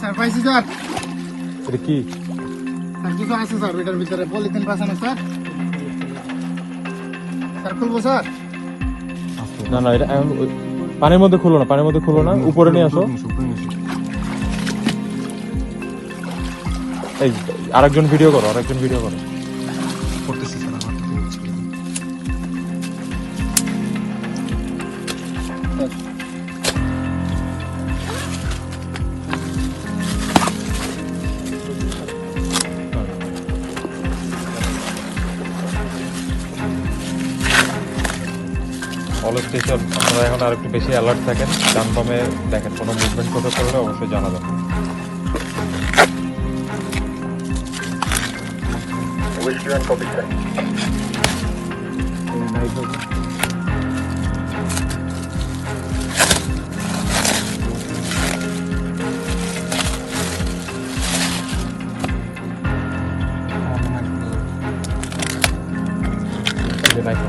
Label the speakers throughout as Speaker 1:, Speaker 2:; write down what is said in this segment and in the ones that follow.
Speaker 1: Sir পাইছি sir
Speaker 2: এটা কি?
Speaker 1: স্যার কিছু আছে স্যার এটার ভিতরে। পলিথিন পাঠানো স্যার স্যার খুলবো স্যার
Speaker 2: না না এটা পানির মধ্যে খুলো না পানির মধ্যে খুলো না উপরে নিয়ে আসো। এই আরেকজন ভিডিও করো আরেকজন ভিডিও করো। অল স্টেশন আপনারা এখন আর একটু বেশি অ্যালার্ট থাকেন। ডানবামে দেখেন, কোনো মুভমেন্ট করতে করলে অবশ্যই জানাবেন। এই যে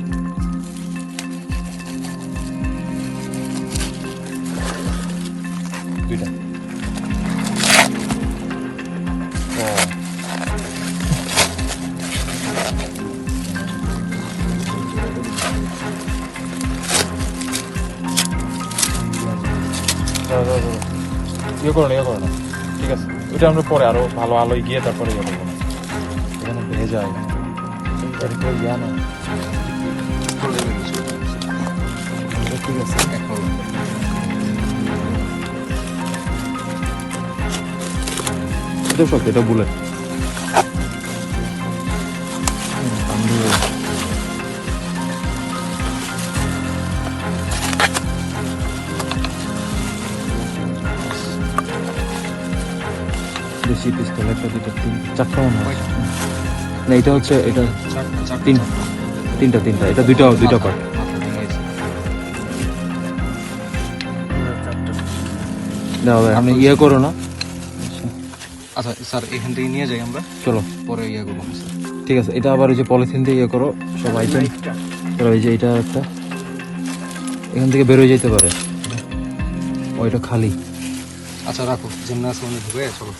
Speaker 2: ইয়ে করো না ইয়ে করো না। ঠিক আছে। ওইটা আমরা পরে আরও ভালো আলোয় গিয়ে তারপরে ইয়ে করব। না এখানে ভেজা ইয়া না। ঠিক আছে এটা সত্যি এটা বুলেট। দেশি পিস্তল একটা দুটো তিন চারটা মনে হয় না এটা হচ্ছে এটা তিন তিনটা তিনটা। এটা দুইটা দুইটা পার্ট দাও আপনি ইয়ে করো না।
Speaker 3: আচ্ছা স্যার এখান থেকে নিয়ে যাই আমরা।
Speaker 2: চলো।
Speaker 3: পরে ইয়ে করব স্যার।
Speaker 2: ঠিক আছে এটা আবার ওই যে পলিথিন দিয়ে ইয়ে করো সব আইটেম চলো এই যে এটা একটা। এখান থেকে বেরোয় যেতে পারে। ওইটা খালি।
Speaker 3: আচ্ছা রাখো। মানে ঢুকে চলো।